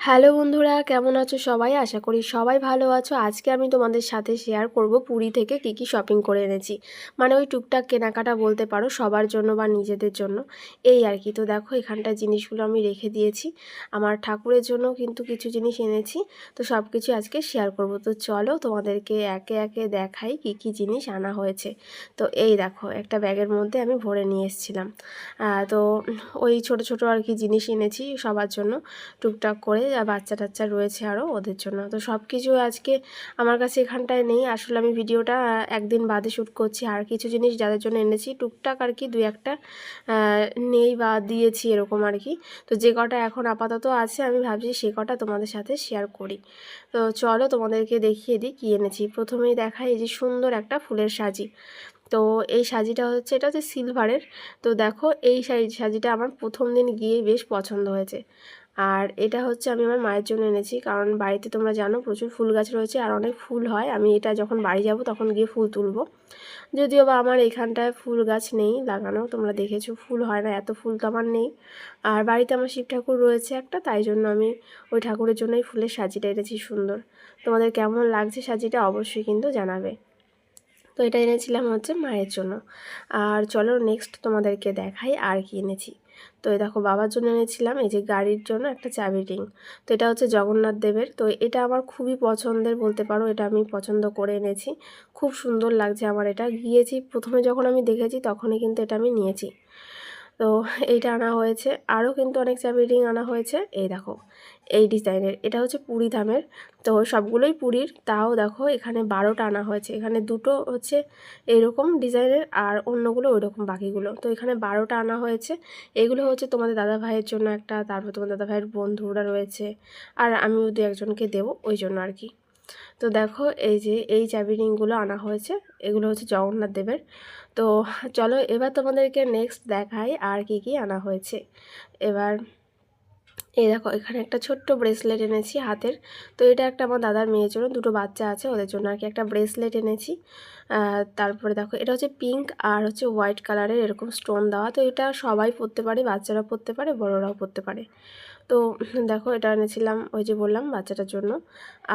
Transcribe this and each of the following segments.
Hello বন্ধুরা, কেমন আছো সবাই? আশা করি সবাই ভালো আছো। আজকে আমি তোমাদের সাথে শেয়ার করব পুরী থেকে কি কি শপিং করে এনেছি। মানে ওই টুকটাক কেনাকাটা বলতে পারো, সবার জন্য বা নিজেদের জন্য। এই আর কি। তো দেখো এখানটায় জিনিসগুলো আমি রেখে দিয়েছি। আমার ঠাকুরের জন্য কিন্তু কিছু জিনিস এনেছি। তো সব কিছু আজকে শেয়ার করব। তো চলো তোমাদেরকে একে একে দেখাই কি কি জিনিস আনা হয়েছে। তো এই দেখো, একটা ব্যাগের মধ্যে আমি ভরে নিয়ে এসেছিলাম। তো ওই ছোট ছোট আর কি জিনিস এনেছি সবার জন্য, টুকটাক করে। বাচ্চা টাচ্চা রয়েছে আরও ওদের জন্য। তো সব কিছু আজকে আমার কাছে এখানটায় নেই। আসলে আমি ভিডিওটা একদিন বাদে শ্যুট করছি। আর কিছু জিনিস যাদের জন্য এনেছি, টুকটাক আর কি দুই একটা নেই বা দিয়েছি এরকম আর কি। তো যে কটা এখন আপাতত আছে, আমি ভাবছি সে কটা তোমাদের সাথে শেয়ার করি। তো চলো তোমাদেরকে দেখিয়ে দিই কী এনেছি। প্রথমেই দেখাই এই যে সুন্দর একটা ফুলের সাজি। তো এই সাজিটা হচ্ছে, এটা হচ্ছে সিলভারের তো দেখো, এই সাজিটা আমার প্রথম দিন গিয়ে বেশ পছন্দ হয়েছে। আর এটা হচ্ছে আমি আমার মায়ের জন্য এনেছি। কারণ বাড়িতে তোমরা জানো প্রচুর ফুল গাছ রয়েছে আর অনেক ফুল হয়। আমি এটা যখন বাড়ি যাব তখন গিয়ে ফুল তুলবো। যদিও বা আমার এখানটায় ফুল গাছ নেই লাগানো, তোমরা দেখেছ ফুল হয় না, এত ফুল তো আমার নেই। আর বাড়িতে আমার শিব ঠাকুর রয়েছে একটা, তাই জন্য আমি ওই ঠাকুরের জন্যই ফুলের সাজিটা এনেছি সুন্দর। তোমাদের কেমন লাগছে সাজিটা অবশ্যই কিন্তু জানাবে। তো এটা এনেছিলাম হচ্ছে মায়ের জন্য। আর চলো নেক্সট তোমাদেরকে দেখাই আর কি এনেছি। তো এই দেখো বাবার জন্য এনেছিলাম, এই যে গাড়ির জন্য একটা চাবি রিং তো এটা হচ্ছে জগন্নাথ দেবের। তো এটা আমার খুবই পছন্দের বলতে পারো, এটা আমি পছন্দ করে এনেছি। খুব সুন্দর লাগছে আমার এটা। গিয়েছি, প্রথমে যখন আমি দেখেছি তখনই কিন্তু এটা আমি নিয়েছি। তো এইটা আনা হয়েছে। আরও কিন্তু অনেক চাবি রিং আনা হয়েছে। এই দেখো, এই ডিজাইনের। এটা হচ্ছে পুরী ধামের। তো সবগুলোই পুরীর। তাও দেখো, এখানে বারোটা আনা হয়েছে। এখানে দুটো হচ্ছে এরকম ডিজাইনের আর অন্যগুলো ওই রকম বাকিগুলো। তো এখানে বারোটা আনা হয়েছে। এগুলো হচ্ছে তোমাদের দাদা ভাইয়ের জন্য একটা, তারপর তোমার দাদা ভাইয়ের বন্ধুরা রয়েছে। আর আমিও দু একজনকে দেবো, ওই জন্য আর কি। তো দেখো, এই যে এই চাবি রিংগুলো আনা হয়েছে। এগুলো হচ্ছে জগন্নাথ দেবের। তো চলো, এবার তোমাদেরকে নেক্সট দেখাই আর কি কি আনা হয়েছে। এবার এই দেখো, এখানে একটা ছোট্ট ব্রেসলেট এনেছি হাতের। তো এটা একটা আমার দাদার মেয়ের জন্য, দুটো বাচ্চা আছে ওদের জন্য আর কি একটা ব্রেসলেট এনেছি। তারপরে দেখো, এটা হচ্ছে পিঙ্ক আর হচ্ছে হোয়াইট কালারের এরকম স্টোন দেওয়া। তো এটা সবাই পরতে পারে বাচ্চারা পরতে পারে, বড়রাও পরতে পারে। তো দেখো, এটা এনেছিলাম ওই যে বললাম বাচ্চাটার জন্য।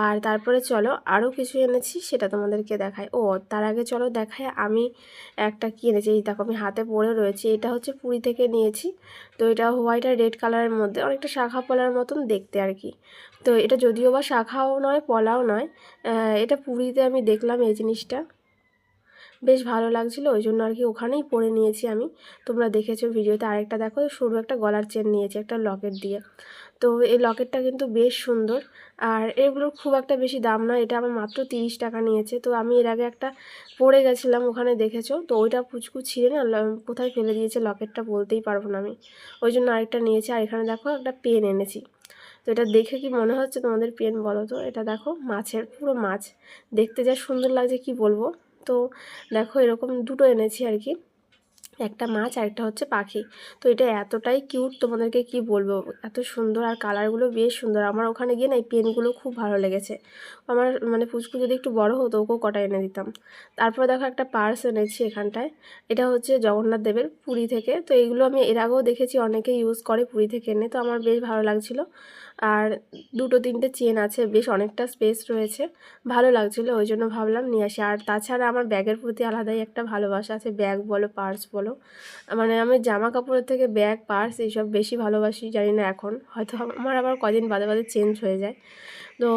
আর তারপরে চলো আরও কিছু এনেছি, সেটা তোমাদেরকে দেখায় ও, তার আগে চলো দেখায় আমি একটা কী এনেছি, এই দেখো, আমি হাতে পরে রয়েছি। এটা হচ্ছে পুরী থেকে নিয়েছি। তো এটা হোয়াইট আর রেড কালারের মধ্যে। অনেকটা শাখা পলার মতন দেখতে আর কি। তো এটা যদিও বা শাখাও নয়, পলাও নয় এটা পুরীতে আমি দেখলাম এই জিনিসটা। বেশ ভালো লাগছিল ওই জন্য আর কি ওখানেই পরে নিয়েছি আমি। তোমরা দেখেছ ভিডিওতে আরেকটা দেখো সরু একটা গলার চেন নিয়েছি, একটা লকেট দিয়ে। তো এই লকেটটা কিন্তু বেশ সুন্দর, আর এগুলোর খুব একটা বেশি দাম নয়, এটা আমার মাত্র তিরিশ টাকা নিয়েছে। তো আমি এর আগে একটা পরে গেছিলাম ওখানে দেখেছ, তো ওইটা পুচকু ছিঁড়ে না কোথায় ফেলে দিয়েছে লকেটটা বলতেই পারব না আমি। ওই জন্য আরেকটা নিয়েছি, আর এখানে দেখো একটা পেন এনেছি। তো এটা দেখে কি মনে হচ্ছে তোমাদের পেন বলো তো? এটা দেখো মাছের, পুরো মাছ। দেখতে যা সুন্দর লাগছে, কি বলব? তো দেখো এরকম দুটো এনেছি আর কি। একটা মাছ আর একটা হচ্ছে পাখি। তো এটা এতটাই কিউট, তোমাদেরকে কি বলব? এত সুন্দর আর কালারগুলো বেশ সুন্দর। আমার ওখানে গিয়ে না এই পেনগুলো খুব ভালো লেগেছে। আমার মানে পুচকু যদি একটু বড় হতো, ওকেও কটা এনে দিতাম। তারপর দেখো একটা পার্স এনেছি এখানটায়। এটা হচ্ছে জগন্নাথ দেবের পুরী থেকে। তো এইগুলো আমি এর আগেও দেখেছি, অনেকে ইউজ করে পুরী থেকে এনে। তো আমার বেশ ভালো লাগছিল। আর দুটো, তিনটে চেন আছে, বেশ অনেকটা স্পেস রয়েছে। ভালো লাগছিল, ওই জন্য ভাবলাম নিয়ে আসি। আর তাছাড়া আমার ব্যাগের প্রতি আলাদাই একটা ভালোবাসা আছে। ব্যাগ বলো পার্স বলো। মানে আমি জামা কাপড়ের থেকে ব্যাগ, পার্স এইসব বেশি ভালোবাসি, জানি না এখন। হয়তো আমার আবার কদিন বাদে বাদে চেঞ্জ হয়ে যায়। তো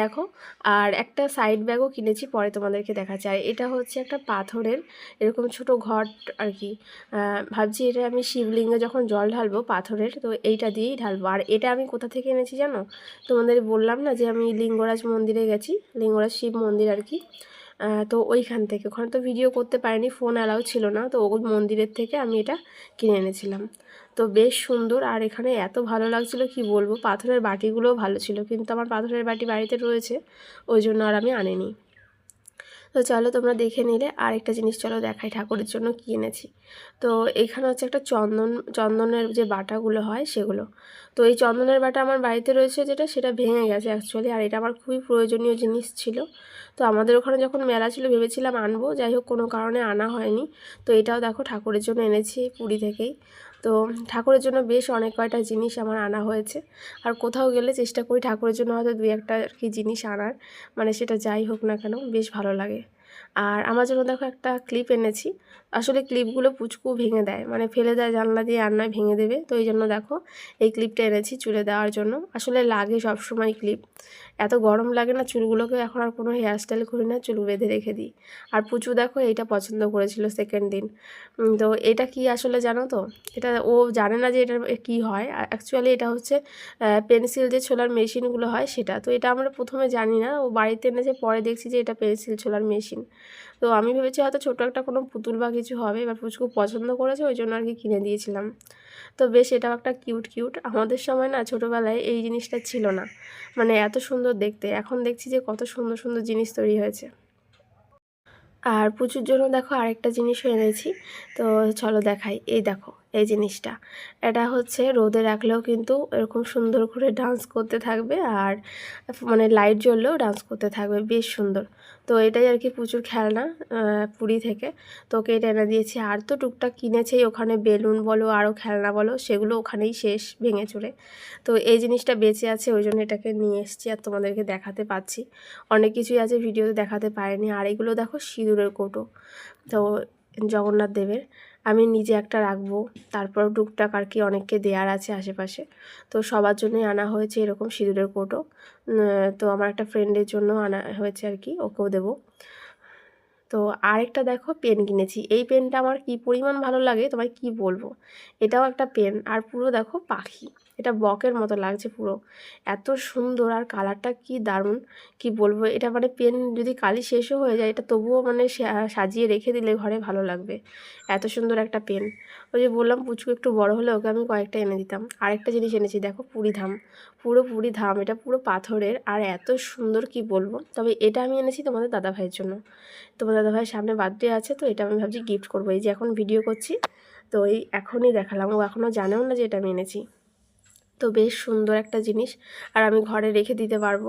দেখো, আর একটা সাইড ব্যাগও কিনেছি, পরে তোমাদেরকে দেখাচ্ছি। আর এটা হচ্ছে একটা পাথরের, এরকম ছোট ঘট আর কি। ভাবছি এটা আমি শিবলিঙ্গে যখন জল ঢালবো পাথরের, তো এইটা দিয়েই ঢালবো। আর এটা আমি কোথা থেকে এনেছি জানো? তোমাদের বললাম না যে আমি লিঙ্গরাজ মন্দিরে গেছি? লিঙ্গরাজ শিব মন্দির আর কি। তো ওইখান থেকে। ওখানে তো ভিডিও করতে পারিনি ফোন অ্যালাউ ছিল না, তো ওই মন্দিরের থেকে আমি এটা কিনে এনেছিলাম। তো বেশ সুন্দর, আর এখানে এত ভালো লাগছিল, কি বলব, পাথরের বাটিগুলোও ভালো ছিল, কিন্তু আমার পাথরের বাটি বাড়িতে রয়েছে, ওই জন্য আর আমি আনিনি। তো চলো তোমরা দেখে নিলে। আরেকটা জিনিস চলো দেখাই ঠাকুরের জন্য কী এনেছি। তো এখানে হচ্ছে একটা চন্দন, চন্দনের যে বাটাগুলো হয় সেগুলো। তো এই চন্দনের বাটা আমার বাড়িতে রয়েছে যেটা, সেটা ভেঙে গেছে অ্যাকচুয়ালি আর এটা আমার খুবই প্রয়োজনীয় জিনিস ছিল। তো আমাদের ওখানে যখন মেলা ছিল, ভেবেছিলাম আনব। যাই হোক, কোনো কারণে আনা হয়নি। তো এটাও দেখো ঠাকুরের জন্য এনেছি পুরী থেকেই। তো ঠাকুরের জন্য বেশ অনেক কয়টা জিনিস আমার আনা হয়েছে। আর কোথাও গেলে চেষ্টা করি ঠাকুরের জন্য হয়তো দু একটা কি জিনিস আনার। মানে সেটা যাই হোক না কেন, বেশ ভালো লাগে। আর আমার জন্য দেখো একটা ক্লিপ এনেছি। আসলে ক্লিপগুলো পুচকু ভেঙে দেয় মানে ফেলে দেয়, জানলা দিয়ে আর নয় ভেঙে দেবে। তো এই জন্য দেখো এই ক্লিপটা এনেছি চুলে দেওয়ার জন্য। আসলে লাগে সব সময় ক্লিপ এত গরম লাগে না, চুলগুলোকে এখন আর কোনো হেয়ারস্টাইল করি না, চুল বেঁধে রেখে দিই। আর পুচু দেখো এইটা পছন্দ করেছিল সেকেন্ড দিন। তো এটা কি আসলে জানো তো? এটা ও জানে না যে এটা কি হয়। অ্যাকচুয়ালি এটা হচ্ছে পেন্সিল যে ছোলার মেশিনগুলো হয় সেটা। তো এটা আমরা প্রথমে জানি না। ও বাড়িতে এনেছে, পরে দেখছি যে এটা পেন্সিল ছোলার মেশিন তো আমি ভেবেছি হয়তো ছোটো একটা কোনো পুতুল বা কিছু হবে, এবার পুচকু পছন্দ করেছে, ওই জন্য আর কি কিনে দিয়েছিলাম। তো বেশ, এটাও একটা কিউট কিউট। আমাদের সময় না ছোটোবেলায় এই জিনিসটা ছিল না। মানে এত সুন্দর দেখতে, এখন দেখছি যে কত সুন্দর সুন্দর জিনিস তৈরি হয়েছে। আর পুচুর জন্য দেখো আরেকটা জিনিসও এনেছি, তো চলো দেখাই। এই দেখো এই জিনিসটা। এটা হচ্ছে রোদে রাখলেও কিন্তু এরকম সুন্দর করে ডান্স করতে থাকবে আর মানে লাইট জ্বললেও ডান্স করতে থাকবে, বেশ সুন্দর। তো এটাই আর কি প্রচুর খেলনা পুরী থেকে। তো ওকে এটা এনে দিয়েছি। আর তো টুকটাক কিনেছেই ওখানে বেলুন বলো আরও খেলনা বলো, সেগুলো ওখানেই শেষ ভেঙে চড়ে তো এই জিনিসটা বেঁচে আছে, ওই জন্য এটাকে নিয়ে এসেছি আর তোমাদেরকে দেখাতে পাচ্ছি। অনেক কিছুই আছে ভিডিওতে দেখাতে পারিনি। আর এগুলো দেখো সিঁদুরের কৌটো, তো জগন্নাথ দেবের। আমি নিজে একটা রাখব। তারপর টুকটাক আর কি অনেককে দেয়ার আছে আশেপাশে। তো সবার জন্যই আনা হয়েছে এরকম সিঁদুরের কৌটো। তো আমার একটা ফ্রেন্ডের জন্য আনা হয়েছে আর কি, ওকেও দেবো। তো আরেকটা দেখো পেন কিনেছি। এই পেনটা আমার কি পরিমাণ ভালো লাগে, তোমায় কি বলব? এটাও একটা পেন আর পুরো দেখো পাখি। এটা বকের মতো লাগছে পুরো। এত সুন্দর, আর কালারটা কি দারুণ, কি বলব? এটা মানে পেন যদি কালি শেষও হয়ে যায়, এটা তবুও মানে সাজিয়ে রেখে দিলে ঘরে ভালো লাগবে। এত সুন্দর একটা পেন ওই যে বললাম, পুচকু একটু বড় হলে ওকে আমি কয়েকটা এনে দিতাম। আরেকটা জিনিস এনেছি, দেখো পুরী ধাম। পুরো পুরী ধাম, এটা পুরো পাথরের, আর এত সুন্দর কি বলব? তবে এটা আমি এনেছি তোমাদের দাদা ভাইয়ের জন্য। তোমার দাদা ভাই সামনে বার্থডে আছে, তো এটা আমি ভাবছি গিফট করব। এই যে এখন ভিডিও করছি, তো এই এখনই দেখালাম। ও এখনও জানেও না যে এটা আমি এনেছি। তো বেশ সুন্দর একটা জিনিস, আর আমি ঘরে রেখে দিতে পারব।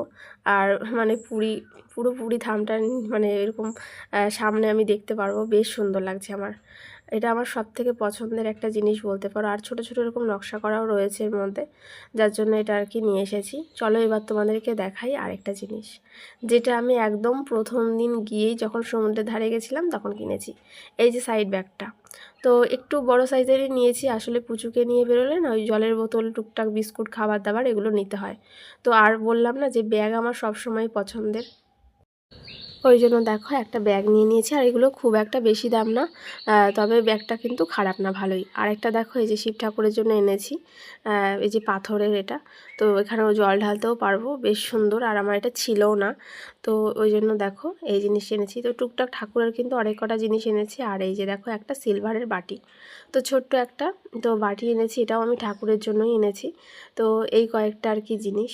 আর মানে পুরি পুরো পুরি থামটা মানে এরকম সামনে আমি দেখতে পারব। বেশ সুন্দর লাগছে আমার। এটা আমার সব থেকে পছন্দের একটা জিনিস বলতে পারো। আর ছোটো ছোটো এরকম নকশা করাও রয়েছে এর মধ্যে, যার জন্য এটা আর কি নিয়ে এসেছি। চলো এবার তোমাদেরকে দেখাই আরেকটা জিনিস, যেটা আমি একদম প্রথম দিন গিয়েই যখন সমুদ্রের ধারে গেছিলাম তখন কিনেছি, এই যে সাইড ব্যাগটা তো একটু বড় সাইজেরই নিয়েছি, আসলে পুচুকে নিয়ে বেরোলে না ওই জলের বোতল, টুকটাক বিস্কুট খাবার দাবার এগুলো নিতে হয়। তো আর বললাম না যে ব্যাগ আমার সবসময় পছন্দের। ওই জন্য দেখো একটা ব্যাগ নিয়ে নিয়েছি, আর এগুলো খুব একটা বেশি দাম না তবে ব্যাগটা কিন্তু খারাপ না, ভালোই। আর একটা দেখো, এই যে শিব ঠাকুরের জন্য এনেছি এই যে পাথরের এটা, তো এখানেও জল ঢালতেও পারব, বেশ সুন্দর, আর আমার এটা ছিলও না। তো ওই জন্য দেখো, এই জিনিস এনেছি। তো টুকটাক ঠাকুরের কিন্তু অনেক কটা জিনিস এনেছি, আর এই যে দেখো, একটা সিলভারের বাটি। তো ছোট্ট একটা, তো বাটি এনেছি, এটাও আমি ঠাকুরের জন্যই এনেছি। তো এই কয়েকটা আর কি জিনিস।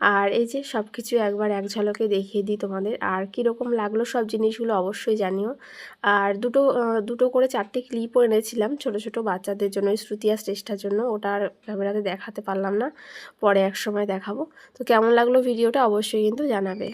আর এই যে সব কিছু একবার এক ঝলকে দেখিয়ে দিই তোমাদের, আর কীরকম লাগল সব জিনিসগুলো অবশ্যই জানিও। আর দুটো দুটো করে চারটে ক্লিপও এনেছিলাম ছোট ছোট বাচ্চাদের জন্য শ্রুতি আর শ্রেষ্ঠার জন্য। ওটা আর ক্যামেরাতে দেখাতে পারলাম না, পরে এক সময় দেখাবো। তো কেমন লাগল ভিডিওটা অবশ্যই কিন্তু জানাবে।